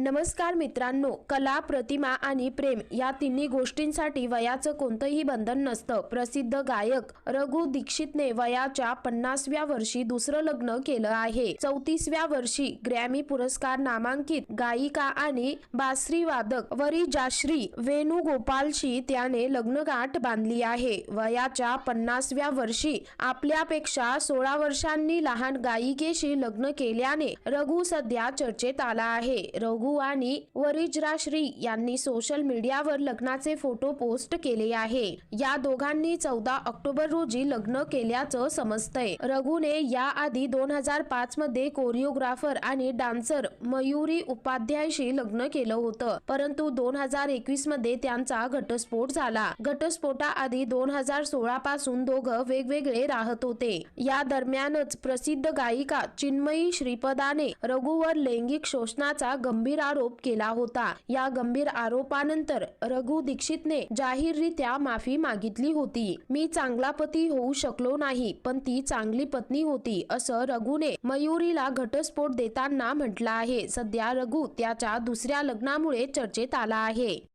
नमस्कार मित्रांनो कला प्रतिमा आणि प्रेम या तिन्ही गोष्टींसाठी वयाचं कोणतंही बंधन नसतं. प्रसिद्ध गायक रघु दीक्षितने वयाच्या पन्नासव्या वर्षी दुसरं लग्न केलं आहे. चौतीसव्या वर्षी ग्रॅमी पुरस्कार नामांकित गायिका आणि बासरी वादक वरिजाश्री वेणुगोपालशी त्याने लग्नगाठ बांधली आहे. वयाच्या पन्नासव्या वर्षी आपल्यापेक्षा सोळा वर्षांनी लहान गायिकेशी लग्न केल्याने रघु सध्या चर्चेत आला आहे. रघु आणि वरिजराश्री यांनी सोशल मीडियावर लग्नाचे फोटो पोस्ट केले आहे. या दोघांनी चौदा ऑक्टोबर रोजी लग्न केल्याचं समजतंय. रघुने याआधी दोन हजार पाच मध्ये कोरिओग्राफर आणि डान्सर मयुरी उपाध्यायशी लग्न केलं होतं. परंतु दोन हजार एकवीसमध्ये त्यांचा घटस्फोट झाला. घटस्फोटाआधी दोन हजार सोळा पासून दोघं वेगवेगळे राहत होते. या दरम्यानच प्रसिद्ध गायिका चिन्मयी श्रीपदाने रघुवर लैंगिक शोषणाचा गंभीर गंभीर आरोप केला होता. या गंभीर आरोपानंतर रघु दीक्षितने जाहीररित्या माफी मागितली होती. मी चांगला पती होऊ शकलो नाही पण ती चांगली पत्नी होती असं रघुने मयुरीला घटस्फोट देताना म्हटलं आहे. सध्या रघु त्याच्या दुसऱ्या लग्नामुळे चर्चेत आला आहे.